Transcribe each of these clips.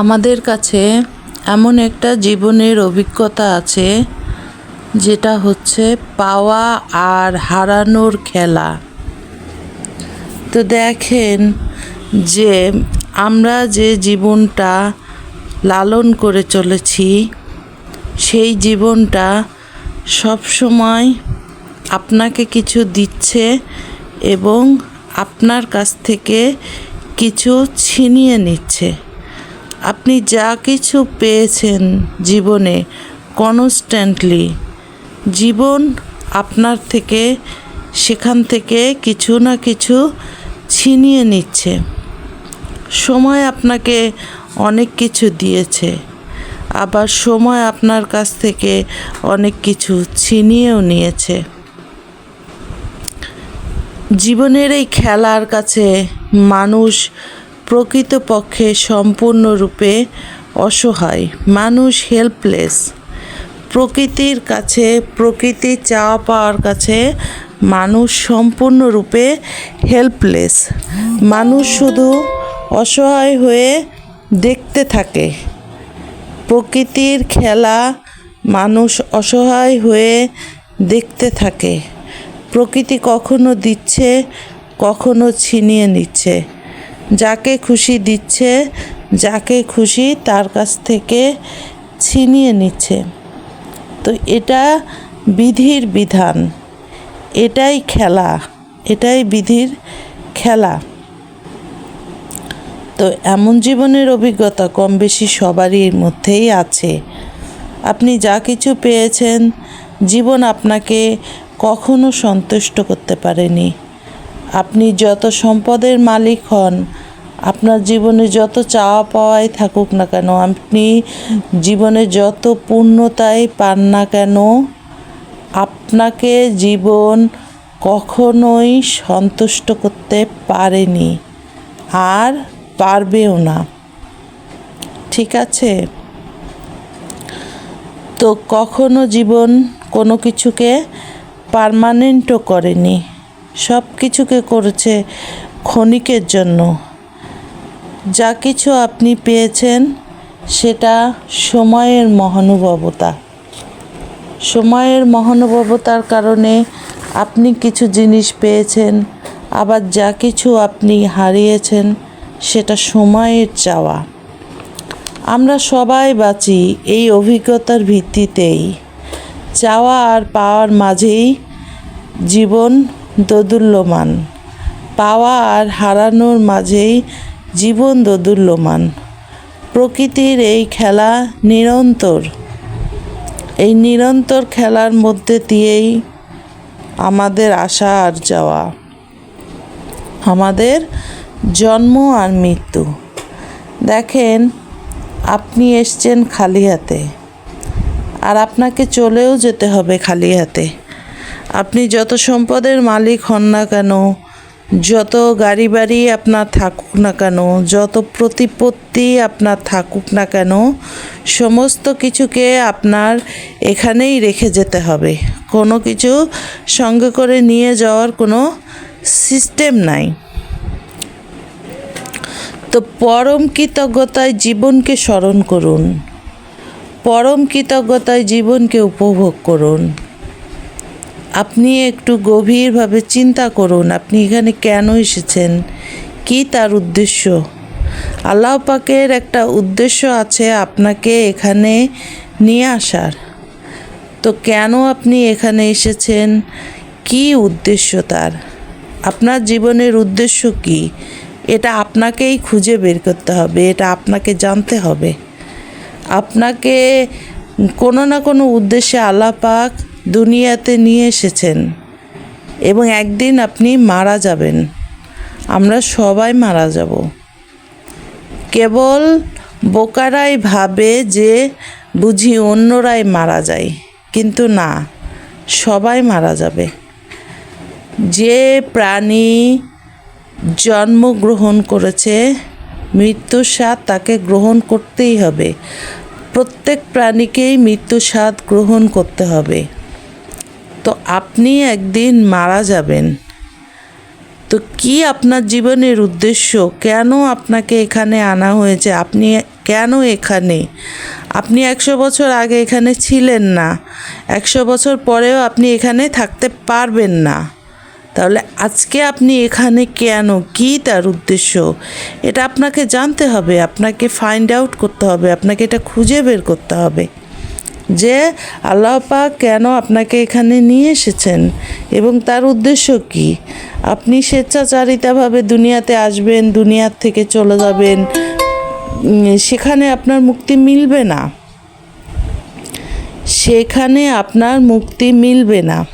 আমাদের কাছে এমন একটা জীবনের অভিজ্ঞতা আছে, যেটা হচ্ছে পাওয়া আর হারানোর খেলা। তো দেখেন যে আমরা যে জীবনটা লালন করে চলেছি, সেই জীবনটা সবসময় আপনাকে কিছু দিচ্ছে এবং আপনার কাছ থেকে কিছু ছিনিয়ে নিচ্ছে। আপনি যা কিছু পেয়েছেন জীবনে কনস্ট্যান্টলি জীবন আপনার থেকে, সেখান থেকে কিছু না কিছু ছিনিয়ে নিচ্ছে। সময় আপনাকে অনেক কিছু দিয়েছে, আবার সময় আপনার কাছ থেকে অনেক কিছু ছিনিয়েও নিয়েছে। জীবনের এই খেলার কাছে মানুষ প্রকৃতপক্ষে সম্পূর্ণরূপে অসহায়, মানুষ হেল্পলেস প্রকৃতির কাছে, প্রকৃতি চাওয়া পাওয়ার কাছে মানুষ সম্পূর্ণরূপে হেল্পলেস মানুষ শুধু অসহায় হয়ে দেখতে থাকে। প্রকৃতির খেলা, মানুষ অসহায় হয়ে দেখতে থাকে। প্রকৃতি কখনো দিচ্ছে, কখনো ছিনিয়ে নিচ্ছে। যাকে খুশি দিচ্ছে, যাকে খুশি তার কাছ থেকে ছিনিয়ে নিচ্ছে। তো এটা বিধির বিধান। এটাই খেলা। এটাই বিধির খেলা। তো এমন জীবনের অভিজ্ঞতা কম বেশি সবারই মধ্যেই আছে। আপনি যা কিছু পেয়েছেন, জীবন আপনাকে কখনো সন্তুষ্ট করতে পারেনি। আপনি যত সম্পদের মালিক হন, আপনার জীবনে যত চাওয়া পাওয়াই থাকুক না কেন, আপনি জীবনে যত পূর্ণতাই পান না কেন, আপনাকে জীবন কখনোই সন্তুষ্ট করতে পারেনি, আর পারবেও না। ঠিক আছে? তো কখনো জীবন কোনো কিছুকে পারমানেন্টও করেনি। সব কিছুকে করেছে ক্ষণিকের জন্য। যা কিছু আপনি পেয়েছেন, সেটা সময়ের মহানুভবতা। সময়ের মহানুভবতার কারণে আপনি কিছু জিনিস পেয়েছেন, আবার যা কিছু আপনি হারিয়েছেন, সেটা সময়ের চাওয়া। আমরা সবাই বাঁচি এই অভিজ্ঞতার ভিত্তিতেই। চাওয়া আর পাওয়ার মাঝেই জীবন দোদুল্যমান। পাওয়া আর হারানোর মাঝেই জীবন দোদুল্যমান। প্রকৃতির এই খেলা নিরন্তর। এই নিরন্তর খেলার মধ্যে দিয়েই আমাদের আসা আর যাওয়া। আমাদের জন্ম আর মৃত্যু। দেখেন, আপনি এসছেন খালি হাতে। আর আপনাকে চলেও যেতে হবে খালি হাতে। আপনি যত সম্পদের মালিক হন না কেন, যত গাড়ি বাড়ি আপনার থাকুক না কেন, যত প্রতিপত্তি আপনার থাকুক না কেন, সমস্ত কিছুকে আপনার এখানেই রেখে যেতে হবে। কোনো কিছু সঙ্গে করে নিয়ে যাওয়ার কোনো সিস্টেম নাই। তো পরম কৃতজ্ঞতায় জীবনকে স্মরণ করুন। পরম কৃতজ্ঞতায় জীবনকে উপভোগ করুন। আপনি একটু গভীরভাবে চিন্তা করুন, আপনি এখানে কেন এসেছেন? কি তার উদ্দেশ্য? আল্লাহ পাকের একটা উদ্দেশ্য আছে আপনাকে এখানে নিয়ে আসার। তো কেন আপনি এখানে এসেছেন? কি উদ্দেশ্য তার? আপনার জীবনের উদ্দেশ্য কি? এটা আপনাকেই খুঁজে বের করতে হবে, এটা আপনাকে জানতে হবে। আপনাকে কোনো না কোনো উদ্দেশ্যে আল্লাহ পাক দুনিয়াতে নিয়ে এসেছেন এবং একদিন আপনি মারা যাবেন। আমরা সবাই মারা যাব। কেবল বোকারাই ভাবে যে বুঝি অন্যরাই মারা যায়, কিন্তু না, সবাই মারা যাবে। যে প্রাণী জন্মগ্রহণ করেছে মৃত্যুর স্বাদ তাকে গ্রহণ করতেই হবে। প্রত্যেক প্রাণীকেই মৃত্যু স্বাদ গ্রহণ করতে হবে। তো আপনি একদিন মারা যাবেন। তো কি আপনার জীবনের উদ্দেশ্য? কেন আপনাকে এখানে আনা হয়েছে? আপনি কেন এখানে? আপনি একশো বছর আগে এখানে ছিলেন না। একশো বছর পরেও আপনি এখানে থাকতে পারবেন না। তাহলে আজকে আপনি এখানে কেন? কি তার উদ্দেশ্য? এটা আপনাকে জানতে হবে, আপনাকে ফাইন্ড আউট করতে হবে, আপনাকে এটা খুঁজে বের করতে হবে। যে আল্লাহ পাক কেন আপনাকে এখানে নিয়ে এসেছেন এবং তার উদ্দেশ্য কি? আপনি স্বেচ্ছাচারিতাভাবে দুনিয়াতে আসবেন, দুনিয়ার থেকে চলে যাবেন সেখানে আপনার মুক্তি মিলবে না। সেখানে আপনার মুক্তি মিলবে না।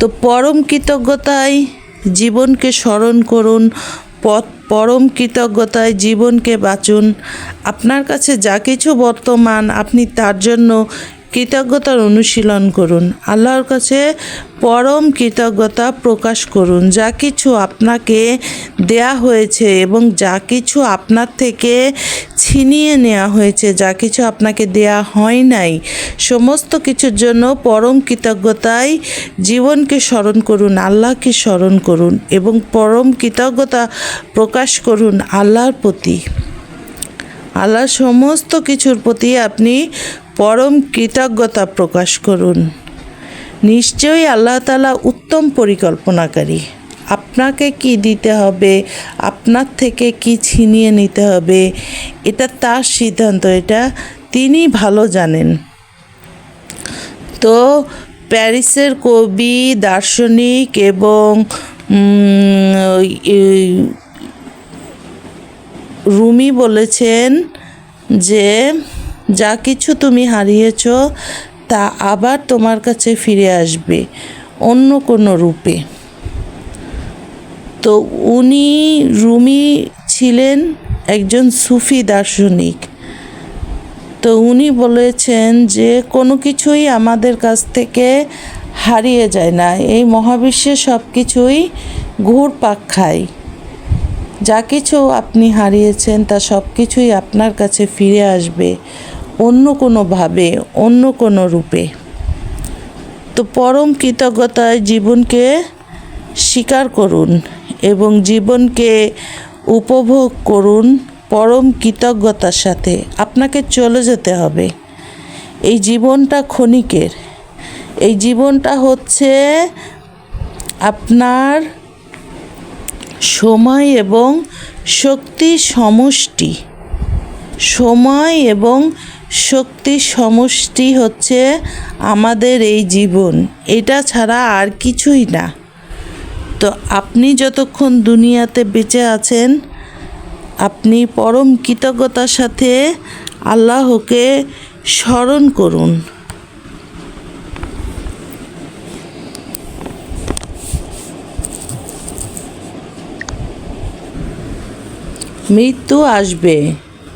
তো পরম কৃতজ্ঞতায় জীবনকে স্মরণ করুন পরম কৃতজ্ঞতায় জীবনকে বাঁচুন। আপনার কাছে যা কিছু বর্তমান, আপনি তার জন্য কৃতজ্ঞতার অনুশীলন করুন। আল্লাহর কাছে পরম কৃতজ্ঞতা প্রকাশ করুন। যা কিছু আপনাকে দেয়া হয়েছে এবং যা কিছু আপনার থেকে ছিনিয়ে নেওয়া হয়েছে, যা কিছু আপনাকে দেয়া হয় নাই। সমস্ত কিছুর জন্য পরম কৃতজ্ঞতায় জীবনকে স্মরণ করুন, আল্লাহকে স্মরণ করুন এবং পরম কৃতজ্ঞতা প্রকাশ করুন আল্লাহর প্রতি। আল্লাহ সমস্ত কিছুর প্রতি আপনি পরম কৃতজ্ঞতা প্রকাশ করুন। নিশ্চয়ই আল্লাহ তালা উত্তম পরিকল্পনাকারী। আপনাকে কি দিতে হবে? আপনার থেকে কি ছিনিয়ে নিতে হবে? এটা তার সিদ্ধান্ত, এটা তিনি ভালো জানেন। তো প্যারিসের কবি, দার্শনিক এবং রুমি বলেছেন যে, যা কিছু তুমি হারিয়েছ, তা আবার তোমার কাছে ফিরে আসবে অন্য কোনো রূপে। তো উনি রুমি ছিলেন একজন সুফি দার্শনিক। তো উনি বলেছেন যে, কোনো কিছুই আমাদের কাছ থেকে হারিয়ে যায় না। এই মহাবিশ্বে সব কিছুই ঘুরপাক খায়। যা কিছু আপনি হারিয়েছেন, তা সব কিছুই আপনার কাছে ফিরে আসবে অন্য কোনোভাবে অন্য কোনো রূপে। তো পরম কৃতজ্ঞতায় জীবনকে স্বীকার করুন এবং জীবনকে উপভোগ করুন পরম কৃতজ্ঞতার সাথে। আপনাকে চলে যেতে হবে। এই জীবনটা ক্ষণিকের। এই জীবনটা হচ্ছে আপনার সময় এবং শক্তি সমষ্টি। সময় এবং শক্তি সমষ্টি হচ্ছে আমাদের এই জীবন। এটা ছাড়া আর কিছুই না। তো আপনি যতক্ষণ দুনিয়াতে বেঁচে আছেন, আপনি পরম কৃতজ্ঞতার সাথে আল্লাহকে স্মরণ করুন। মৃত্যু আসবে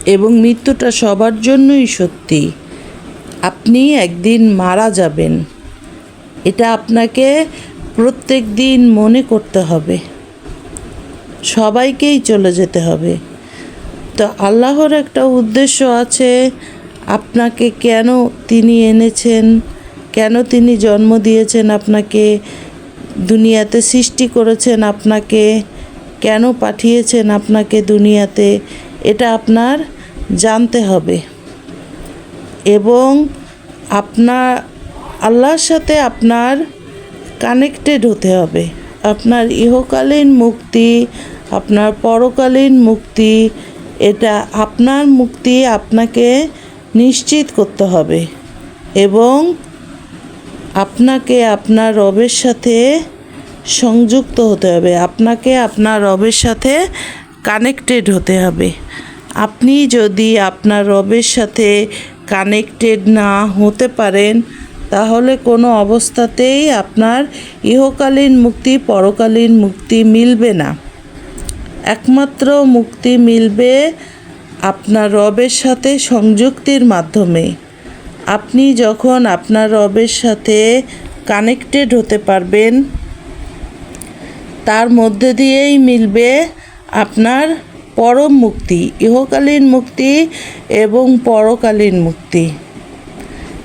এবং মৃত্যুটা সবার জন্যই সত্যি। আপনি একদিন মারা যাবেন। এটা আপনাকে প্রত্যেক দিন মনে করতে হবে। সবাইকেই চলে যেতে হবে। তো আল্লাহর একটা উদ্দেশ্য আছে, আপনাকে কেন তিনি এনেছেন, কেন তিনি জন্ম দিয়েছেন, আপনাকে দুনিয়াতে সৃষ্টি করেছেন, আপনাকে কেন পাঠিয়েছেন, আপনাকে দুনিয়াতে, এটা আপনার জানতে হবে। এবং আপনার, আল্লাহর সাথে আপনার কানেক্টেড হতে হবে। আপনার ইহকালীন মুক্তি, আপনার পরকালীন মুক্তি, এটা আপনার মুক্তি আপনাকে নিশ্চিত করতে হবে এবং আপনাকে আপনার রবের সাথে সংযুক্ত হতে হবে। আপনাকে আপনার রবের সাথে কানেক্টেড হতে হবে। আপনি যদি আপনার রবের সাথে কানেক্টেড না হতে পারেন তাহলে কোনো অবস্থাতেই আপনার ইহকালীন মুক্তি, পরকালীন মুক্তি মিলবে না। একমাত্র মুক্তি মিলবে আপনার রবের সাথে সংযুক্তির মাধ্যমে। আপনি যখন আপনার রবের সাথে কানেক্টেড হতে পারবেন, তার মধ্যে দিয়েই মিলবে আপনার পরম মুক্তি, ইহকালীন মুক্তি এবং পরকালীন মুক্তি।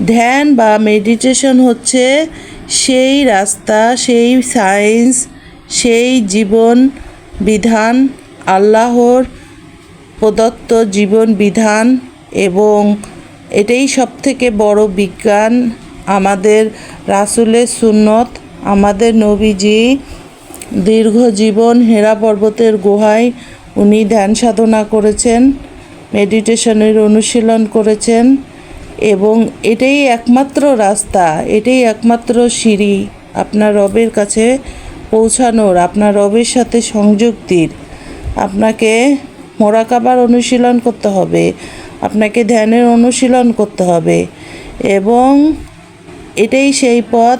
ধ্যান বা মেডিটেশন হচ্ছে সেই রাস্তা, সেই সায়েন্স সেই জীবন বিধান, আল্লাহর প্রদত্ত জীবন বিধান এবং এটাই সব থেকে বড় বিজ্ঞান আমাদের রাসুলের সুন্নত, আমাদের নবীজি দীর্ঘ জীবন হেরা পর্বতের গুহায় উনি ধ্যান সাধনা করেছেন মেডিটেশনের অনুশীলন করেছেন। এবং এটাই একমাত্র রাস্তা, এটাই একমাত্র সিঁড়ি। আপনার রবের কাছে পৌঁছানোর, আপনার রবের সাথে সংযুক্তির। আপনাকে মোরাকাবার অনুশীলন করতে হবে, আপনাকে ধ্যানের অনুশীলন করতে হবে এবং এটাই সেই পথ,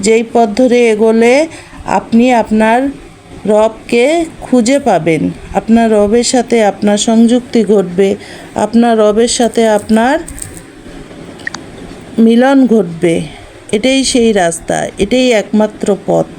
যেই পথ ধরে এগোলে আপনি আপনার রবকে খুঁজে পাবেন। আপনার রবের সাথে আপনার সংযুক্তি ঘটবে, আপনার রবের সাথে আপনার মিলন ঘটবে এটাই সেই রাস্তা এটাই একমাত্র পথ।